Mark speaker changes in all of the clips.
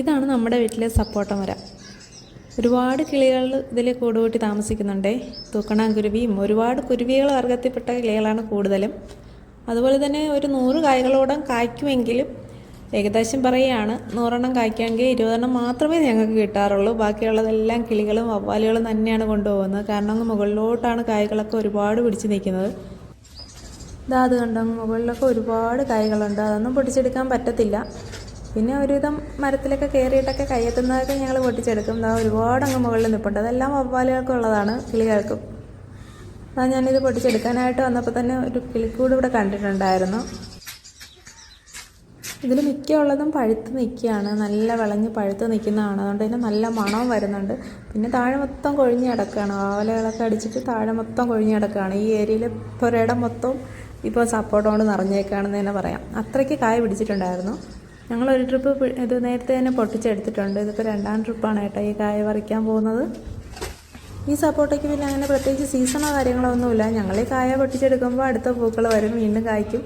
Speaker 1: ഇതാണ് നമ്മുടെ വീട്ടിലെ സപ്പോട്ട മരം. ഒരുപാട് കിളികൾ ഇതിൽ കൂടുകൂട്ടി താമസിക്കുന്നുണ്ടേ. തൂക്കണാങ്കുരുവിയും ഒരുപാട് കുരുവികൾ വർഗത്തിൽപ്പെട്ട കിളികളാണ് കൂടുതലും. അതുപോലെ തന്നെ ഒരു നൂറ് കായകളോടം കായ്ക്കുമെങ്കിലും ഏകദേശം പറയുകയാണ് നൂറെണ്ണം കായ്ക്കാമെങ്കിൽ ഇരുപതെണ്ണം മാത്രമേ ഞങ്ങൾക്ക് കിട്ടാറുള്ളൂ. ബാക്കിയുള്ളതെല്ലാം കിളികളും വവ്വാലുകളും തന്നെയാണ് കൊണ്ടുപോകുന്നത്. കാരണം മുകളിലോട്ടാണ് കായ്കളൊക്കെ ഒരുപാട് പിടിച്ചു നിൽക്കുന്നത്. ഇതാ അത് കണ്ടങ്ങ് മുകളിലൊക്കെ ഒരുപാട് കായ്കളുണ്ട്. അതൊന്നും പൊടിച്ചെടുക്കാൻ പറ്റത്തില്ല. പിന്നെ ഒരുവിധം മരത്തിലൊക്കെ കയറിയിട്ടൊക്കെ കയ്യെത്തുന്നതൊക്കെ ഞങ്ങൾ പൊട്ടിച്ചെടുക്കും. അതാ ഒരുപാട് അങ്ങ് മുകളിൽ നിൽപ്പുണ്ട് അതെല്ലാം വവ്വാലുകൾക്കും ഉള്ളതാണ് കിളികൾക്കും. അതാ ഞാനിത് പൊട്ടിച്ചെടുക്കാനായിട്ട് വന്നപ്പോൾ തന്നെ ഒരു കിളിക്കൂട് ഇവിടെ കണ്ടിട്ടുണ്ടായിരുന്നു. ഇതിൽ മിക്കുള്ളതും പഴുത്ത് നിൽക്കുകയാണ് നല്ല വിളഞ്ഞ് പഴുത്ത് നിൽക്കുന്നതാണ് അതുകൊണ്ട് തന്നെ നല്ല മണവും വരുന്നുണ്ട്. പിന്നെ താഴെ മൊത്തം കൊഴിഞ്ഞ് കിടക്കുകയാണ്. വാവലകളൊക്കെ അടിച്ചിട്ട് താഴെ മൊത്തം കൊഴിഞ്ഞ് കിടക്കുകയാണ്. ഈ ഏരിയയിൽ പുരയിടം മൊത്തം ഇപ്പോൾ സപ്പോർട്ട് കൊണ്ട് നിറഞ്ഞേക്കുകയാണെന്ന് തന്നെ പറയാം. അത്രയ്ക്ക് കായ പിടിച്ചിട്ടുണ്ടായിരുന്നു. ഞങ്ങൾ ഒരു ട്രിപ്പ് ഇത് നേരത്തെ തന്നെ പൊട്ടിച്ചെടുത്തിട്ടുണ്ട്. ഇതിപ്പോൾ രണ്ടാം ട്രിപ്പാണ് കേട്ടോ ഈ കായ പറിക്കാൻ പോകുന്നത്. ഈ സപ്പോർട്ടയ്ക്ക് പിന്നെ അങ്ങനെ പ്രത്യേകിച്ച് സീസണോ കാര്യങ്ങളോ ഒന്നുമില്ല. ഞങ്ങൾ ഈ കായ പൊട്ടിച്ചെടുക്കുമ്പോൾ അടുത്ത പൂക്കൾ വരും വീണ്ടും കായ്ക്കും.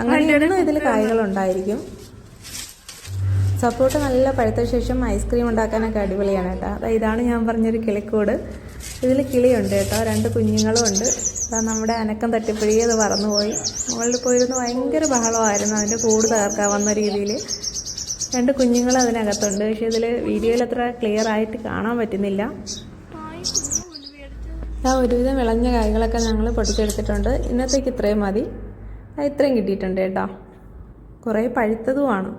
Speaker 1: അങ്ങനെയൊന്നും ഇതിൽ കായകളുണ്ടായിരിക്കും സപ്പോർട്ട് നല്ല പഴുത്ത ശേഷം ഐസ്ക്രീം ഉണ്ടാക്കാനൊക്കെ അടിപൊളിയാണ് കേട്ടോ. അതായത് ഇതാണ് ഞാൻ പറഞ്ഞൊരു കിളിക്കൂട്. ഇതിൽ കിളിയുണ്ട് കേട്ടോ രണ്ട് കുഞ്ഞുങ്ങളും ഉണ്ട്. അതാ നമ്മുടെ അനക്കം തട്ടിപ്പഴി പറന്നുപോയി മുകളിൽ പോയിരുന്ന് ഭയങ്കര ബഹളമായിരുന്നു അതിന്റെ കൂട് തകർക്കാൻ വന്ന രീതിയിൽ. രണ്ട് കുഞ്ഞുങ്ങൾ അതിനകത്തുണ്ട്. പക്ഷേ ഇതിൽ വീഡിയോയിൽ അത്ര ക്ലിയർ ആയിട്ട് കാണാൻ പറ്റുന്നില്ല. ആ ഒരുവിധം വിളഞ്ഞ കായ്കളൊക്കെ ഞങ്ങൾ പൊട്ടിച്ചെടുത്തിട്ടുണ്ട്. ഇന്നത്തേക്ക് ഇത്രയും മതി. ഇത്രയും കിട്ടിയിട്ടുണ്ട് കേട്ടോ. കുറേ പഴുത്തതുമാണ്.